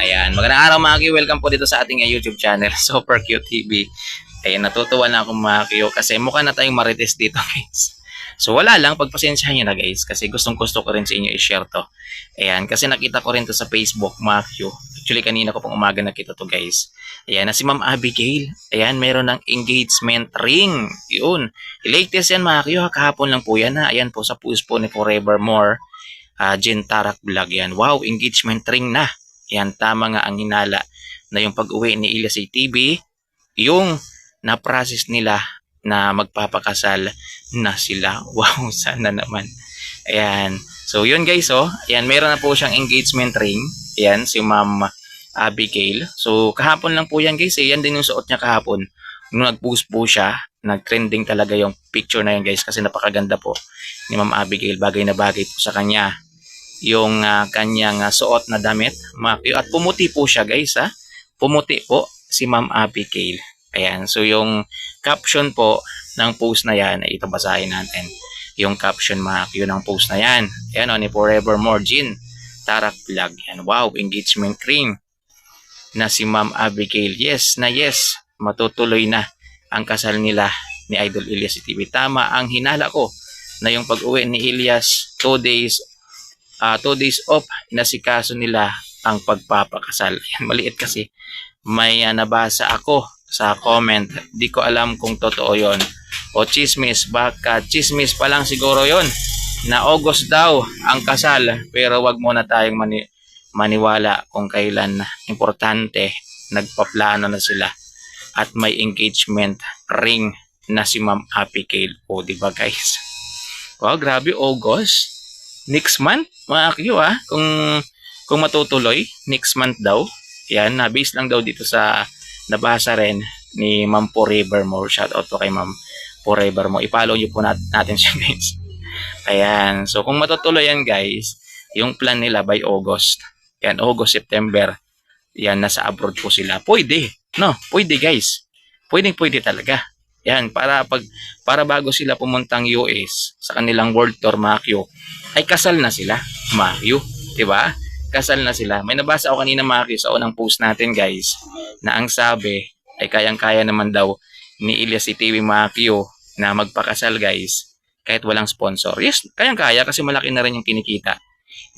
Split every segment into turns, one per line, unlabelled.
Ayan, magandang araw mga Q. Welcome po dito sa ating uh, YouTube channel, Super Q TV. Ayan, natutuwa na ako mga Q kasi mukha na tayong marites dito guys. So wala lang, pagpasensyahan nyo na guys kasi gustong gusto ko rin sa inyo i-share to. Ayan, kasi nakita ko rin to sa Facebook mga Q. Actually kanina ko pong umaga nakita to guys. Ayan, na si Ma'am Abigail. Ayan, meron ng engagement ring. Yun. Latest yan mga ha? kahapon lang po yan ha. Ayan po sa post po ni Forevermore. Uh, Jen Tarak Vlog yan. Wow, engagement ring na. Yan, tama nga ang hinala na yung pag-uwi ni Ilyas TV, yung na-process nila na magpapakasal na sila. Wow, sana naman. Ayan. So, yun guys, oh. Ayan, meron na po siyang engagement ring. Ayan, si Ma'am Abigail. So, kahapon lang po yan guys. Eh. Yan din yung suot niya kahapon. Nung nag-post po siya, nag-trending talaga yung picture na yun guys kasi napakaganda po ni Ma'am Abigail. Bagay na bagay po sa kanya yung uh, kanyang uh, suot na damit. At pumuti po siya guys ha. Pumuti po si Ma'am Abigail. Ayan. So yung caption po ng post na yan ito basahin natin. Yung caption mga ng post na yan. Ayan o ni Forevermore Jean. Tarak Vlog. Yan. Wow. Engagement ring na si Ma'am Abigail. Yes na yes. Matutuloy na ang kasal nila ni Idol Elias TV. Tama ang hinala ko na yung pag-uwi ni Elias 2 days uh, two days off, inasikaso nila ang pagpapakasal. Yan, maliit kasi. May uh, nabasa ako sa comment. Di ko alam kung totoo yon O chismis, baka chismis pa lang siguro yon na August daw ang kasal. Pero wag muna tayong mani maniwala kung kailan importante nagpaplano na sila at may engagement ring na si Ma'am Abigail. O, di ba guys? Wow, grabe, August next month, mga Q ah, kung, kung matutuloy, next month daw. Yan, na-base lang daw dito sa nabasa rin ni Ma'am Forevermore. Shout out po kay Ma'am Forevermore. I-follow nyo po nat natin siya guys. Ayan, so kung matutuloy yan guys, yung plan nila by August. Yan, August, September. Yan, nasa abroad po sila. Pwede. No, pwede guys. Pwede, pwede talaga. Yan, para pag para bago sila pumuntang US sa kanilang world tour Q, ay kasal na sila, Mario. Diba? Kasal na sila. May nabasa ako kanina Mario sa unang post natin guys, na ang sabi ay kayang-kaya naman daw ni Ilyas TV Mario na magpakasal guys kahit walang sponsor. Yes, kayang-kaya kasi malaki na rin yung kinikita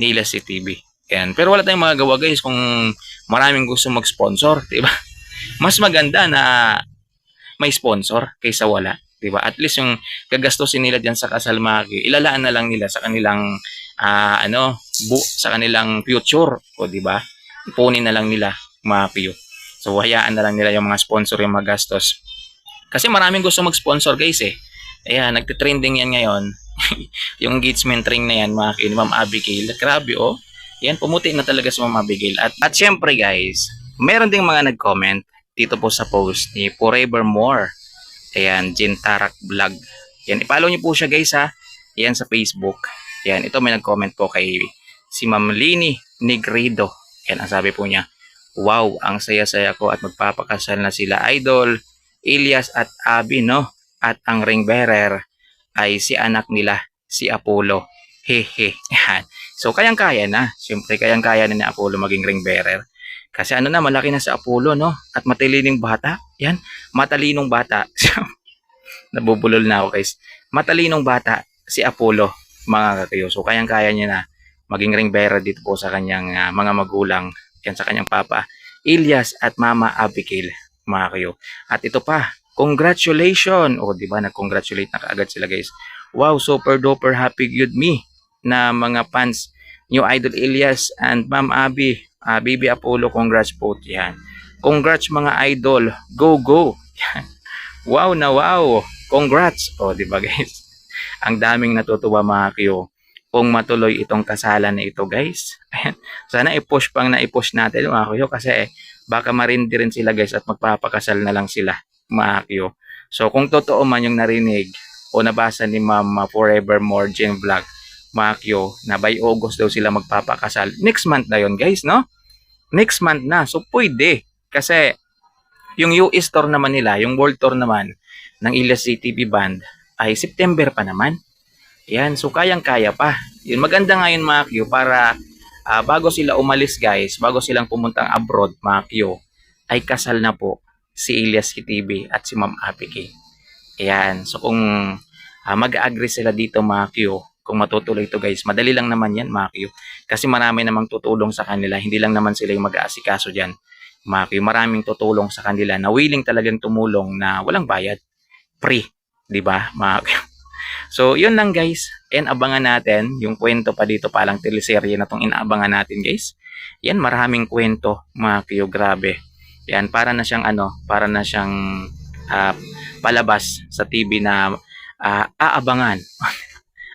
ni Ilyas TV. Yan. Pero wala tayong magagawa guys kung maraming gusto mag-sponsor, di ba? Mas maganda na may sponsor kaysa wala. 'di ba? At least yung gagastusin nila diyan sa kasal magi, ilalaan na lang nila sa kanilang uh, ano, bu sa kanilang future, 'di ba? Ipunin na lang nila mga piyo. So hayaan na lang nila yung mga sponsor yung magastos. Kasi maraming gusto mag-sponsor guys eh. Ayan, nagte-trending yan ngayon. yung engagement ring na yan, mga kin, Ma'am Abigail. Grabe oh. Yan, pumuti na talaga si Ma'am Abigail. At, at syempre guys, meron ding mga nag-comment dito po sa post ni Forevermore Ayan, Jin Tarak Vlog. Yan, ipollow niyo po siya guys ha. Yan sa Facebook. Yan, ito may nag-comment po kay si Ma'am Lini Negredo. Yan, ang sabi po niya, Wow, ang saya-saya ko at magpapakasal na sila idol, Elias at Abi, no? At ang ring bearer ay si anak nila, si Apollo. Hehe. Yan. So, kayang-kaya na. Siyempre, kayang-kaya na ni Apollo maging ring bearer. Kasi ano na, malaki na sa Apollo, no? At matalining bata. Yan, matalinong bata. Nabubulol na ako, guys. Matalinong bata si Apollo, mga kakayo. So, kayang-kaya niya na maging ring bearer dito po sa kanyang uh, mga magulang. Yan sa kanyang papa. Ilyas at Mama Abigail, mga kayo. At ito pa, congratulations! O, di ba, nag-congratulate na kaagad sila, guys. Wow, super duper happy good me na mga fans New Idol Ilyas and Ma'am Abi uh, Baby Apollo, congrats po. Yan. Congrats mga idol. Go, go. Yan. Wow na wow. Congrats. O, oh, di ba guys? Ang daming natutuwa mga Q kung matuloy itong kasalan na ito guys. Ayan. Sana i-push pang na i-push natin mga Q kasi baka marindi rin sila guys at magpapakasal na lang sila mga Q. So kung totoo man yung narinig o nabasa ni Ma'am Forevermore Jane Vlog Makyo na by August daw sila magpapakasal. Next month na yon guys, no? Next month na. So, pwede. Kasi, yung US tour naman nila, yung world tour naman ng Ilias CTV Band ay September pa naman. Yan. So, kayang-kaya pa. Yun, maganda nga yun mga para ah, bago sila umalis guys, bago silang pumuntang abroad, mga ay kasal na po si Elias TV at si Ma'am Apike. Ayan, so kung ah, mag-agree sila dito mga kung matutuloy ito guys, madali lang naman yan mga Q. Kasi marami namang tutulong sa kanila, hindi lang naman sila yung mag-aasikaso dyan. Mga Q, maraming tutulong sa kanila na willing talagang tumulong na walang bayad. Free, di ba mga Q? So, yun lang guys. And abangan natin yung kwento pa dito palang teleserye na tong inaabangan natin guys. Yan, maraming kwento mga Q, grabe. Yan, para na siyang ano, para na siyang ah, palabas sa TV na ah, aabangan.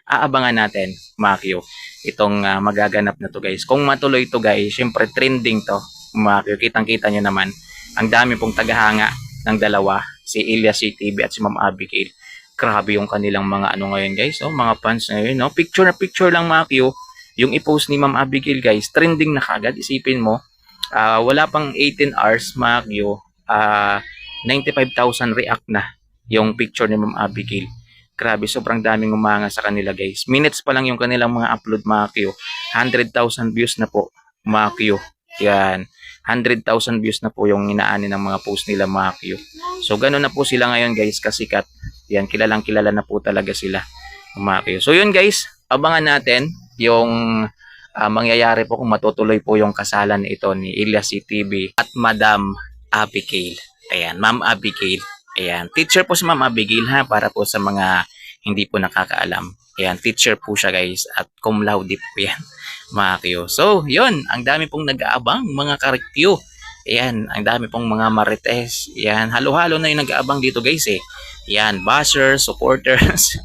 aabangan natin, mga itong ah, magaganap na to guys. Kung matuloy to guys, syempre trending to, mga Q. Kitang-kita nyo naman, ang dami pong tagahanga ng dalawa, si Elias CTV at si Ma'am Abigail. Grabe yung kanilang mga ano ngayon guys, oh, mga fans ngayon, no? Picture na picture lang mga yung i-post ni Ma'am Abigail guys, trending na kagad, isipin mo, ah, wala pang 18 hours mga ah, 95,000 react na yung picture ni Ma'am Abigail. Grabe, sobrang daming umanga sa kanila guys. Minutes pa lang yung kanilang mga upload mga Q. 100,000 views na po mga Q. Yan. 100,000 views na po yung inaani ng mga post nila mga Q. So ganun na po sila ngayon guys kasikat. Yan, kilalang kilala na po talaga sila mga Q. So yun guys, abangan natin yung ah, mangyayari po kung matutuloy po yung kasalan ito ni Elias CTV at Madam Abigail. Ayan, Ma'am Abigail. Ayan, teacher po si Ma'am Abigail ha para po sa mga hindi po nakakaalam. Ayan, teacher po siya guys at cum laude po yan mga Q. So, yun, ang dami pong nag-aabang mga karekyo. Ayan, ang dami pong mga marites. Ayan, halo-halo na yung nag-aabang dito guys eh. Ayan, bashers, supporters.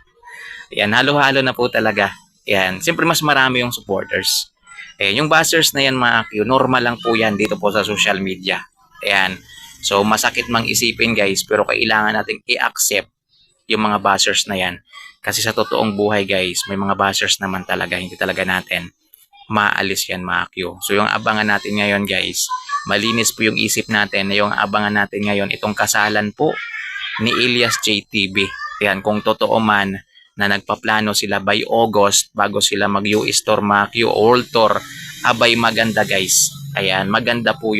Ayan, halo-halo na po talaga. Ayan, siyempre mas marami yung supporters. Ayan, yung bashers na yan mga Q, normal lang po yan dito po sa social media. Ayan, so masakit mang isipin guys, pero kailangan nating i-accept yung mga bashers na yan. Kasi sa totoong buhay guys, may mga bashers naman talaga, hindi talaga natin maalis yan mga. So yung abangan natin ngayon guys, malinis po yung isip natin na yung abangan natin ngayon, itong kasalan po ni Elias JTV. Yan, kung totoo man na nagpaplano sila by August bago sila mag-US tour mga Q, World Tour, abay maganda guys. Ayan, maganda po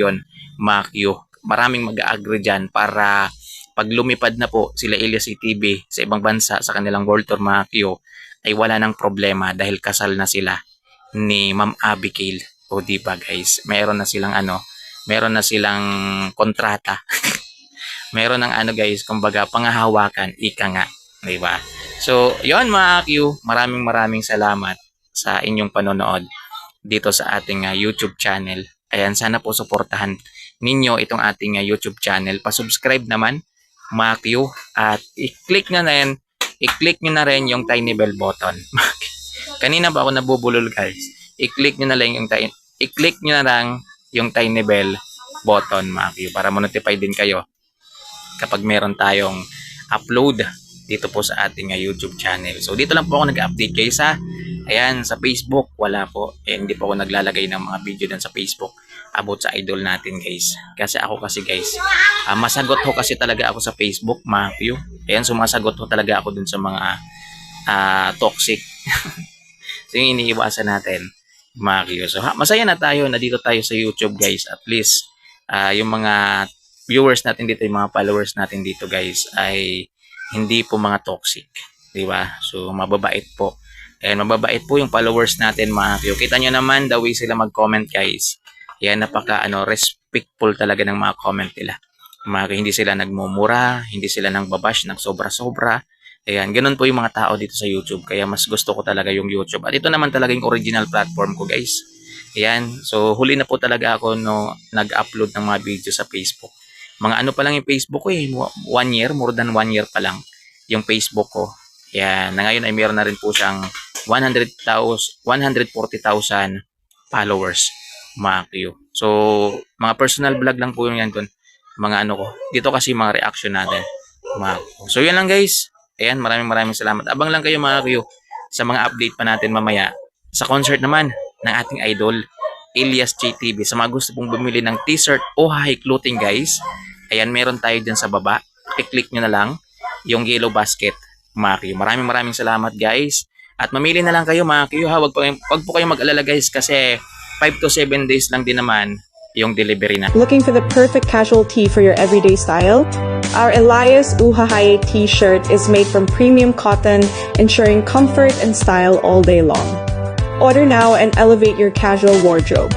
mga Q. Maraming mag-agree dyan para pag lumipad na po sila Elias TV sa ibang bansa sa kanilang World Tour mga Q, ay wala nang problema dahil kasal na sila ni Ma'am Abigail. O di ba guys, meron na silang ano, meron na silang kontrata. meron ng ano guys, kumbaga pangahawakan, ika nga, di ba? So, yon mga Q, maraming maraming salamat sa inyong panonood dito sa ating ah, YouTube channel. Ayan, sana po suportahan ninyo itong ating ah, YouTube channel. Pa-subscribe naman Q at i-click na yan, i-click nyo na rin yung tiny bell button. Kanina ba ako nabubulol guys? I-click nyo na lang yung i-click nyo na lang yung tiny bell button Q para ma-notify din kayo kapag meron tayong upload dito po sa ating uh, YouTube channel. So dito lang po ako nag-update guys ha. Ayan, sa Facebook, wala po. Eh, hindi po ako naglalagay ng mga video dun sa Facebook about sa idol natin guys. Kasi ako kasi guys, ah, masagot ho kasi talaga ako sa Facebook, Q. Ayan, sumasagot ho talaga ako dun sa mga ah, toxic. so yung iniiwasan natin, Q. So ha, masaya na tayo na dito tayo sa YouTube guys. At least, ah, yung mga viewers natin dito, yung mga followers natin dito guys, ay hindi po mga toxic. Di ba? So, mababait po. Ayan, mababait po yung followers natin Q. Kita nyo naman the way sila mag-comment guys. Yan, napaka ano, respectful talaga ng mga comment nila. Mga hindi sila nagmumura, hindi sila nang babash, ng sobra-sobra. Ayan, ganun po yung mga tao dito sa YouTube. Kaya mas gusto ko talaga yung YouTube. At ito naman talaga yung original platform ko guys. Ayan, so huli na po talaga ako no nag-upload ng mga video sa Facebook. Mga ano pa lang yung Facebook ko eh, one year, more than one year pa lang yung Facebook ko. Yan, na ngayon ay meron na rin po siyang 100,000, 140,000 followers, Q. So, mga personal vlog lang po yung yan dun. Mga ano ko. Dito kasi mga reaction natin. Q. So, yun lang guys. Ayan, maraming maraming salamat. Abang lang kayo mga sa mga update pa natin mamaya. Sa concert naman ng ating idol, Elias JTV. Sa mga gusto pong bumili ng t-shirt o high clothing guys, ayan, meron tayo dyan sa baba. I-click nyo na lang yung yellow basket, Mario. Maraming maraming salamat guys. At mamili na lang kayo mga Q ha. Wag po, wag po kayong mag-alala guys kasi 5 to 7 days lang din naman yung delivery na.
Looking for the perfect casual tee for your everyday style? Our Elias Uhahaye t-shirt is made from premium cotton, ensuring comfort and style all day long. Order now and elevate your casual wardrobe.